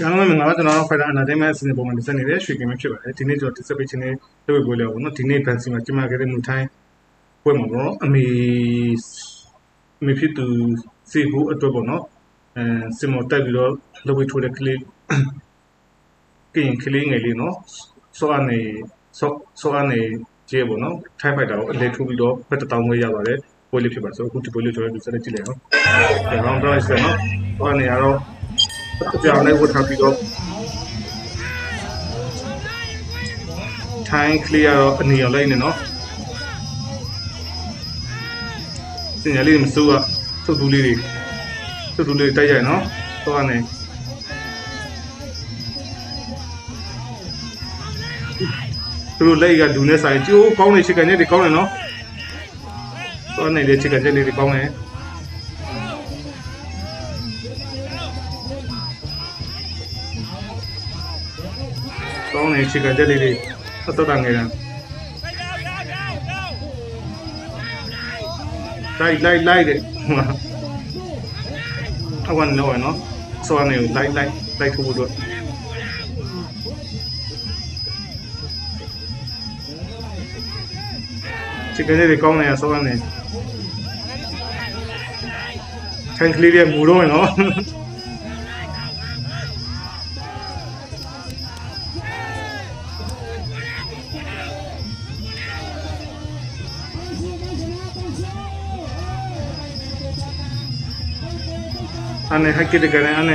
ကျွန်တော်တို့မင်္ဂလာပါကျွန်တော်တို့ Fighter Entertainment အစီအစဉ်ပုံမှန်တင်ဆက်နေတဲ့ရွှေကင်မဖြစ်ပါတယ်ဒီနေ့ကျွန်တော်တင်ဆက်ပေးခြင်းနဲ့လုပ်ဝေပွဲလေးပေါ့နော်ဒီနေ့ Fancy မှာကျင်းပခဲ့တဲ့မူထိုင်းပွဲမှာပေါ့နော်အမေအမေဖြစ်သူစေဖို့အတွက်ပေါ့နော်အဲစင်မော်တက်ပြီးတော့လုပ်ဝေထိုးတဲ့ကလေးကရင်ကလေးငယ်လေးနော်စောအနေစောစောအနေကျဲပေါ့နော်ထိုင်းဖိုက်တာကိုအလဲထိုးပြီးတော့ဘက်တစ်တောင်းဝဲရပါတယ်ပွဲလေးဖြစ်ပါဆိုအခုဒီပွဲလေးကျွန်တော်တို့ဆက်လက်ကြည့်လိုက်အောင်အဲ round price ကနော်ဟောနေရတော့ ပြောင်းလဲဝတ်ထားပြီးတော့ time clear တော့အနေရောလိုက်နေနော်စင်ရလေးမစိုးကသုတ်တူးလေးတွေသုတ်တူးလေးတိုက်ရိုက်နော်တော့ကနေသူတို့လက်ကဒူနဲ့ဆိုင်ကျိုးကောင်းနေချစ်ကန်ချက်တွေကောင်းနေနော်တော့နေလေချစ်ကန်ချက်လေးတွေကောင်းနေ ကောင်းနေချစ်ကကြက်လေးတွေအသက်တာငယ်တာလိုက်လိုက်လိုက်တဲ့အဝန်လောနော်စောနေလိုက်လိုက်လိုက်ထိုးဖို့တော့ချစ်ကကြက်တွေကောင်းနေရစောနေထိုင်ကလေးတွေမူတော့နော် อันนี้ให้กิดกันนะอันไหน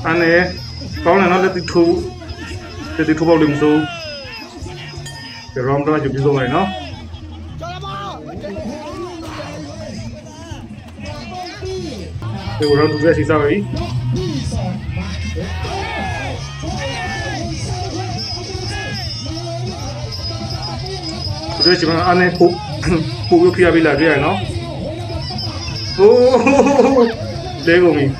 aneh hakik dekat yang aneh aneh kau nak nak letih tu letih tu bau lim su cái rom đó chụp video này nó Cái round dua sisa lagi. Itu cuma aneh pu pu yo pia bila dia no. Oh, lego mi. Đây là một em mà này nó. Anh này, tôi kéo con này chỉ cần nhất con này ဒီကနေ့တော့ကောင်းရနော်သွားနေအနေ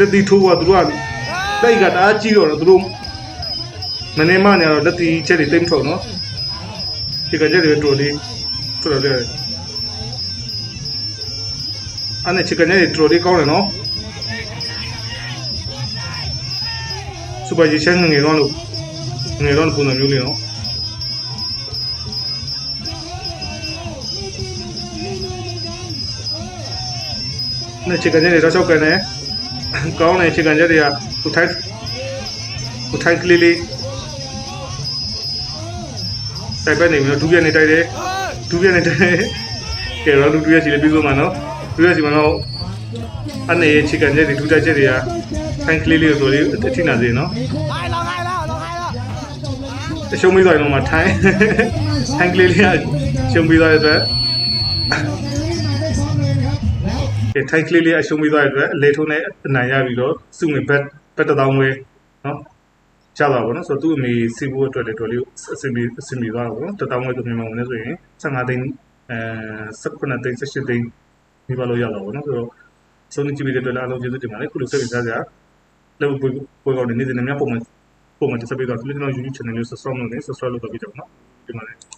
နော်တတိထိုးကသူတို့ကတိုက်ကတအားကြီးတော့သူတို့မနေမနေတော့လက်တီချက်တွေတိတ်မထုတ်နော်ချီကန်ကြီးတွေတော်လေးတော်တယ်အဲ့နဲ့ချစ်ကနေတော်လေးကောင်းတယ်နော်စပါဂျီချန်ငယ်တော့လို့ငယ်တော့ပုံစံမျိုးလေးနော်နဲ့ချစ်ကနေတော့ချောက်ကနေ ကောင်းတဲ့အခြေခံချက်တွေကဟိုထိုင်းဟိုထိုင်းကလေးလေးတိုက်ပတ်နေပြီးတော့ဒုပြက်နေတိုက်တယ်ဒုပြက်နေတိုက်တယ်ကဲတော့ဒုပြက်စီလေးပြီးဆုံးမှာနော်ဒုပြက်စီမှာတော့အနေရဲ့အခြေခံချက်တွေဒုတက်ချက်တွေကထိုင်းကလေးလေးကိုဆိုလေးအထိနာစေနော်တရှုံးပြီးသွားရင်တော့မှထိုင်းထိုင်းကလေးလေးကရှုံးပြီးသွားတဲ့အတွက် ထိုင်းကလေးလေးအရှုံးပြီးသွားတဲ့အတွက်အလေထုံးနဲ့အနိုင်ရပြီးတော့စုငွေဘက်ဘက်တစ်တောင်းဝဲနော်ကြတာပေါ့နော်ဆိုတော့သူ့အမေစီးဖို့အတွက်လည်းတော်လေးအဆင်ပြေအဆင်ပြေသွားတာပေါ့နော်တစ်တောင်းဝဲဆိုမြန်မာဝင်နေဆိုရင်15သိန်းအဲ18သိန်း18သိန်းဒီပါလို့ရတာပေါ့နော်ဆိုတော့ဆုံးနေကြည့်ပြီးတဲ့အတွက်လည်းအားလုံးကျေးဇူးတင်ပါတယ်ခုလိုဆက်ပြီးသားကြလောက်ပွေပွေကောင်းနေနေနေများပုံမှန်ပုံမှန်တက်ဆက်ပြီးတော့ဒီလိုကျွန်တော် YouTube channel လေး subscribe လုပ်နေ subscribe လုပ်တော့ပြကြပါနော်ဒီမှာလည်း